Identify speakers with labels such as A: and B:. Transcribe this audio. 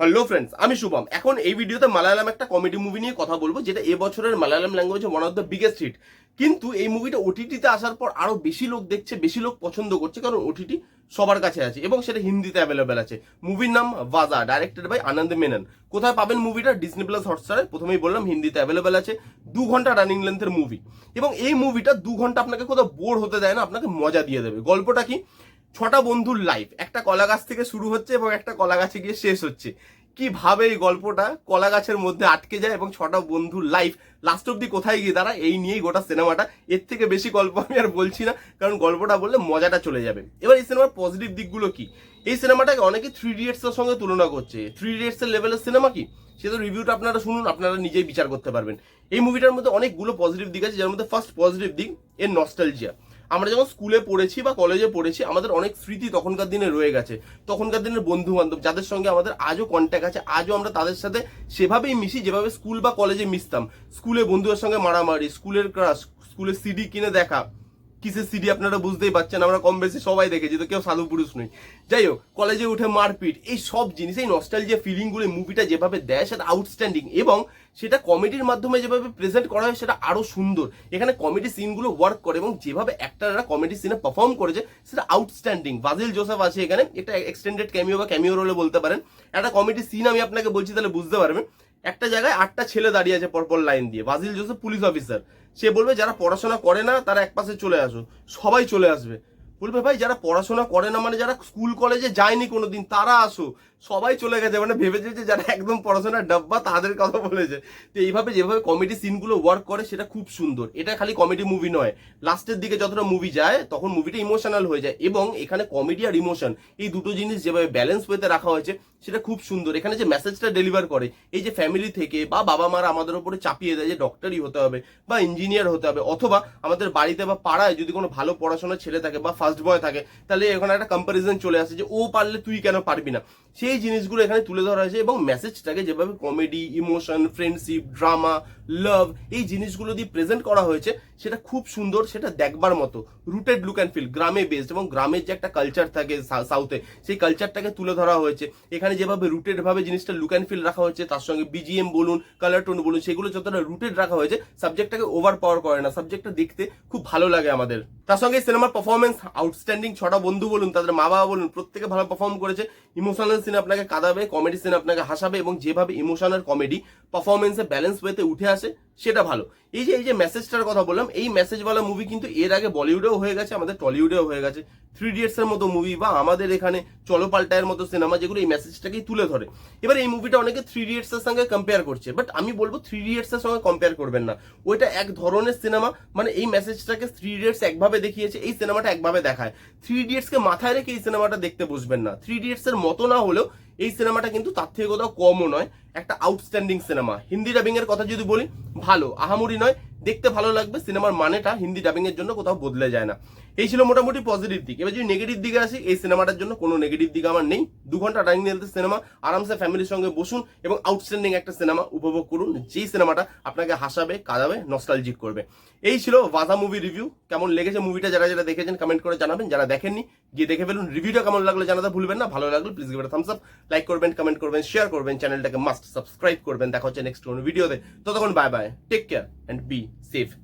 A: Hello friends আমি শুভম। এখন এই ভিডিওতে মালায়ালাম একটা কমেডি মুভি নিয়ে কথা বলব, যেটা এবছরের মালায়ালাম ল্যাঙ্গুয়েজে one of the biggest hit কিন্তু এই মুভিটা ওটিটিতে আসার পর আরও বেশি লোক দেখছে, বেশি লোক পছন্দ করছে, কারণ ওটিটি সবার কাছে আছে এবং সেটা হিন্দিতে অ্যাভেলেবেল আছে। মুভির নাম ভাজা ডাইরেক্টেড বাই আনন্দ মেনন কোথায় পাবেন মুভিটা ডিসনি প্লাস হটস্টারে প্রথমেই বললাম, হিন্দিতে অ্যাভেলেবেল আছে। দু ঘণ্টা রানিং লেন্থের মুভি এবং এই মুভিটা দু ঘণ্টা আপনাকে কোথাও বোর হতে দেয় না, আপনাকে মজা দিয়ে দেবে। গল্পটা কি? ছটা বন্ধুর লাইফ একটা কলা গাছ থেকে শুরু হচ্ছে এবং একটা কলা গাছে গিয়ে শেষ হচ্ছে। কীভাবে এই গল্পটা কলা গাছের মধ্যে আটকে যায় এবং ছটা বন্ধুর লাইফ লাস্ট অব্দি কোথায় গিয়ে দাঁড়া এই নিয়েই গোটা সিনেমাটা এর থেকে বেশি গল্প আমি আর বলছি না, কারণ গল্পটা বললে মজাটা চলে যাবে। এবার এই সিনেমার পজিটিভ দিকগুলো কি? এই সিনেমাটাকে অনেকে থ্রি ইডিয়টস এর সঙ্গে তুলনা করছে। থ্রি ইডিয়টস এর লেভেলের সিনেমা কি? সে তো রিভিউটা আপনারা শুনুন, আপনারা নিজেই বিচার করতে পারবেন। এই মুভিটার মধ্যে অনেকগুলো পজিটিভ দিক আছে, যার মধ্যে ফার্স্ট পজিটিভ দিক, এর নস্টালজিয়া আমরা যখন স্কুলে পড়েছি বা কলেজে পড়েছি, আমাদের অনেক স্মৃতি তখনকার দিনে রয়ে গেছে। তখনকার দিনের বন্ধু বান্ধব যাদের সঙ্গে আমাদের আজও কন্ট্যাক্ট আছে, আজও আমরা তাদের সাথে সেভাবেই মিশি, যেভাবে স্কুল বা কলেজে মিশতাম। স্কুলে বন্ধুদের সঙ্গে মারামারি স্কুলের ক্রাশ স্কুলে সিডি কিনে দেখা কিসের সিডি আপনারা বুঝতেই পারছেন, আমরা কম বেশি সবাই দেখেছি, তো কেউ সাধু পুরুষ নই। যাই হোক, কলেজে উঠে মারপিট, এই সব জিনিস, এই নস্টাল যে ফিলিংগুলো মুভিটা যেভাবে দেয়, সেটা আউটস্ট্যান্ডিং এবং সেটা কমেডির মাধ্যমে যেভাবে প্রেজেন্ট করা হয়, সেটা আরও সুন্দর। এখানে কমেডি সিনগুলো ওয়ার্ক করে এবং যেভাবে অ্যাক্টাররা কমেডি সিনে পারফর্ম করেছে, সেটা আউটস্ট্যান্ডিং বাজিল জোসেফ আছে এখানে, একটা এক্সটেন্ডেড ক্যামিও বা ক্যামিও রোলে বলতে পারেন। একটা কমেডি সিন আমি আপনাকে বলছি, তাহলে বুঝতে পারবেন। একটা জায়গায় আটটা ছেলে দাঁড়িয়ে আছে পরপর লাইন দিয়ে। বাজিল জোসেফ, পুলিশ অফিসার। সে বলবে, যারা পড়াশোনা করে না, তারা এক পাশে চলে আসো। সবাই চলে আসবে। বলবে, ভাই, যারা পড়াশোনা করে না মানে যারা স্কুল, কলেজে যায়নি কোনোদিন, তারা আসো। সবাই চলে গেছে মানে ভেবেছে যে যারা একদম পড়াশোনার ডাব্বা, তাদের কথা বলেছে। তো এইভাবে যেভাবে কমেডি সিনগুলো ওয়ার্ক করে, সেটা খুব সুন্দর। এটা খালি কমেডি মুভি নয়। লাস্টের দিকে যতটা মুভি যায়, তখন মুভিটা ইমোশনাল হয়ে যায়। এবং এখানে কমেডি আর ইমোশন এই দুটো জিনিস যেভাবে ব্যালেন্স ওয়েতে রাখা হয়েছে, সেটা খুব সুন্দর। এখানে যে মেসেজটা ডেলিভার করে, এই যে ফ্যামিলি থেকে বা বাবা মারা আমাদের উপরে চাপিয়ে দেয় যে ডক্টরই হতে হবে বা ইঞ্জিনিয়ার হতে হবে, অথবা আমাদের বাড়িতে বা পাড়ায় যদি কোনো ভালো পড়াশোনার ছেলে থাকে বা ফার্স্ট বয় থাকে, তাহলে এখানে একটা কম্পারিজন চলে আসে যে ও পারলে তুই কেন পারবি না? সেই জিনিসগুলো এখানে তুলে ধরা হয়েছে এবং মেসেজটাকে যেভাবে comedy emotion friendship drama love এই জিনিসগুলো দিয়ে প্রেজেন্ট করা হয়েছে সেটা খুব সুন্দর, সেটা দেখবার মতো। রুটেড লুক অ্যান্ড ফিল গ্রামে বেসড এবং গ্রামের যে একটা কালচার থাকে সাউথে সেই কালচারটাকে তুলে ধরা হয়েছে। এখানে যেভাবে রুটেড ভাবে জিনিসটা লুক অ্যান্ড ফিল রাখা হয়েছে, তার সঙ্গে বিজিএম বলুন কালার টোন বলুন, সেগুলো যতটা রুটেড রাখা হয়েছে সাবজেক্টটাকে ওভার পাওয়ার করে না। সাবজেক্টটা দেখতে খুব ভালো লাগে আমাদের। তার সঙ্গে সিনেমার পারফরমেন্স আউটস্ট্যান্ডিং ছটা বন্ধু বলুন, তাদের মা বাবা বলুন, প্রত্যেকে ভালো পারফর্ম করেছে। ইমোশনাল সিন আপনাকে কাঁদাবে কমেডি সিন আপনাকে হাসাবে এবং যেভাবে ইমোশনাল কমেডি পারফরমেন্সে ব্যালেন্স ওয়েতে উঠে আসে, সেটা ভালো। এই যে এই যে মেসেজটার কথা বললাম, এই মেসেজওয়ালা মুভি কিন্তু এর আগে বলিউডেও হয়ে গেছে, আমাদের টলিউডেও হয়ে গেছে। থ্রি ইডিয়টস এর মতো মুভি বা আমাদের এখানে চলো পাল্টায়ের মতো সিনেমা যেগুলো এই মেসেজটাকেই তুলে ধরে। এবার এই মুভিটা অনেকে থ্রি ইডিয়টস এর সঙ্গে কম্পেয়ার করছে বাট আমি বলব থ্রি ইডিয়টস এর সঙ্গে কম্পেয়ার করবেন না। ওইটা এক ধরনের সিনেমা মানে এই মেসেজটাকে থ্রি ইডিয়টস একভাবে দেখিয়েছে, এই সিনেমাটা একভাবে দেখায়। থ্রি ইডিয়টস কে মাথায় রেখে এই সিনেমাটা দেখতে বসবেন না। থ্রি ইডিয়টস এর মতো না হলেও এই সিনেমাটা কিন্তু তার থেকে কোথাও কমও নয়, একটা আউটস্ট্যান্ডিং সিনেমা হিন্দি ডাবিং এর কথা যদি বলি, ভালো। আহামরি নয় দেখতে ভালো লাগবে, সিনেমার মানেটা হিন্দি ডাবিং এর জন্য কোথাও বদলে যায় না। এই ছিল মোটামুটি পজিটিভ দিক। এবার যদি নেগেটিভ দিকে আসি, এই সিনেমাটার জন্য কোনো নেগেটিভ দিক আমার নেই। দু ঘণ্টা টাইম নিয়ে সিনেমা, আরামসে ফ্যামিলির সঙ্গে বসুন এবং আউটস্ট্যান্ডিং একটা সিনেমা উপভোগ করুন, যেই সিনেমাটা আপনাকে হাসাবে, কাঁদাবে নস্টালজিক করবে। এই ছিল বাধা মুভি রিভিউ কেমন লেগেছে মুভিটা যারা যারা দেখেছেন কমেন্ট করে জানাবেন। যারা দেখেননি, গিয়ে দেখে ফেলুন। রিভিউটা কেমন লাগল জানাতে ভুলবেন না। ভালো লাগল please give thumbs up like করবেন কমেন্ট করবেন শেয়ার করবেন চ্যানেলটাকে মাস্ট সাবস্ক্রাইব করবেন। দেখা হচ্ছে নেক্সট কোনো ভিডিওতে ততক্ষণ bye bye take care and be Steve.